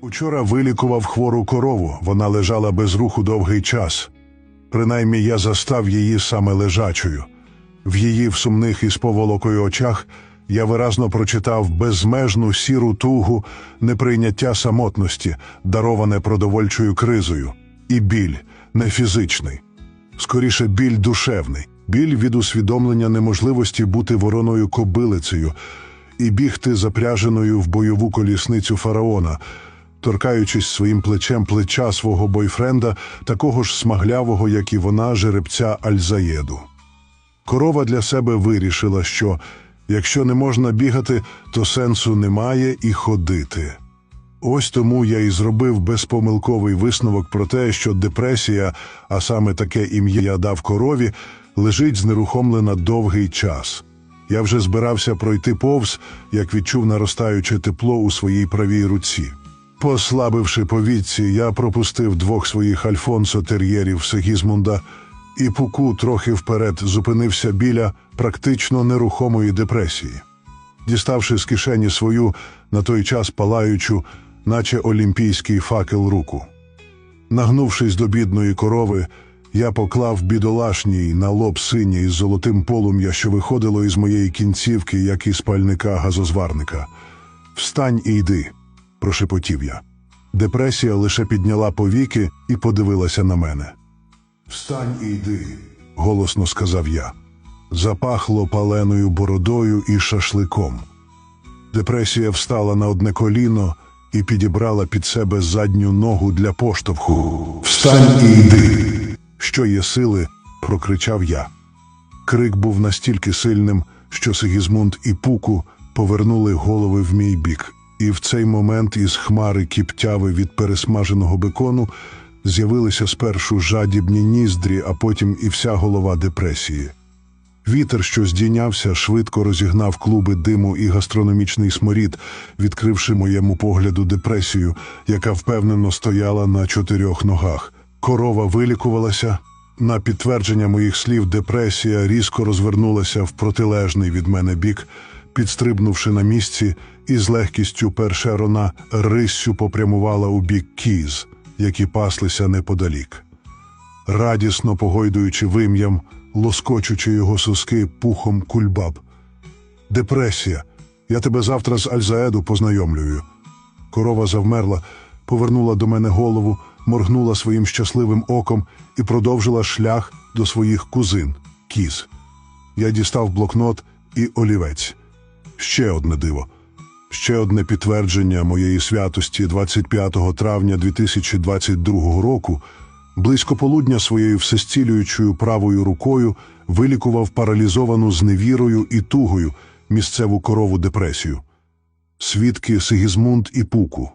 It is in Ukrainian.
Учора вилікував хвору корову, вона лежала без руху довгий час. Принаймні я застав її саме лежачою. В її в сумних із поволокою очах я виразно прочитав безмежну сіру тугу неприйняття самотності, дароване продовольчою кризою, і біль не фізичний, скоріше біль душевний, біль від усвідомлення неможливості бути вороною кобилицею і бігти запряженою в бойову колісницю фараона, торкаючись своїм плечем плеча свого бойфренда, такого ж смаглявого, як і вона, жеребця Альзаєду. Корова для себе вирішила, що якщо не можна бігати, то сенсу немає і ходити. Ось тому я і зробив безпомилковий висновок про те, що депресія, а саме таке ім'я я дав корові, лежить знерухомлена довгий час. Я вже збирався пройти повз, як відчув наростаюче тепло у своїй правій руці. Послабивши повідці, я пропустив двох своїх альфонсо тер'єрів Сегізмунда і пуку трохи вперед зупинився біля практично нерухомої депресії. Діставши з кишені свою на той час палаючу, наче олімпійський факел руку. Нагнувшись до бідної корови, я поклав бідолашній на лоб синє із золотим полум'я, що виходило із моєї кінцівки, як із пальника газозварника. Встань і йди, прошепотів я. Депресія лише підняла повіки і подивилася на мене. Встань і йди, голосно сказав я. Запахло паленою бородою і шашликом. Депресія встала на одне коліно і підібрала під себе задню ногу для поштовху. Встань і йди. Що є сили, прокричав я. Крик був настільки сильним, що Сигізмунд і Пуку повернули голови в мій бік, і в цей момент із хмари кіптяви від пересмаженого бекону з'явилися спершу жадібні ніздрі, а потім і вся голова депресії. Вітер, що здійнявся, швидко розігнав клуби диму і гастрономічний сморід, відкривши моєму погляду депресію, яка впевнено стояла на чотирьох ногах. Корова вилікувалася. На підтвердження моїх слів, депресія різко розвернулася в протилежний від мене бік, підстрибнувши на місці, і з легкістю першерона риссю попрямувала у бік кіз, які паслися неподалік радісно погойдуючи вим'ям, лоскочучи його соски пухом кульбаб. Депресія. Я тебе завтра з Альзаеду познайомлюю. Корова завмерла, повернула до мене голову, моргнула своїм щасливим оком і продовжила шлях до своїх кузин кіз. Я дістав блокнот і олівець. Ще одне диво. Ще одне підтвердження моєї святості 25 травня 2022 року близько полудня своєю всесцілюючою правою рукою вилікував паралізовану зневірою і тугою місцеву корову депресію. Свідки Сигізмунд і Пуку.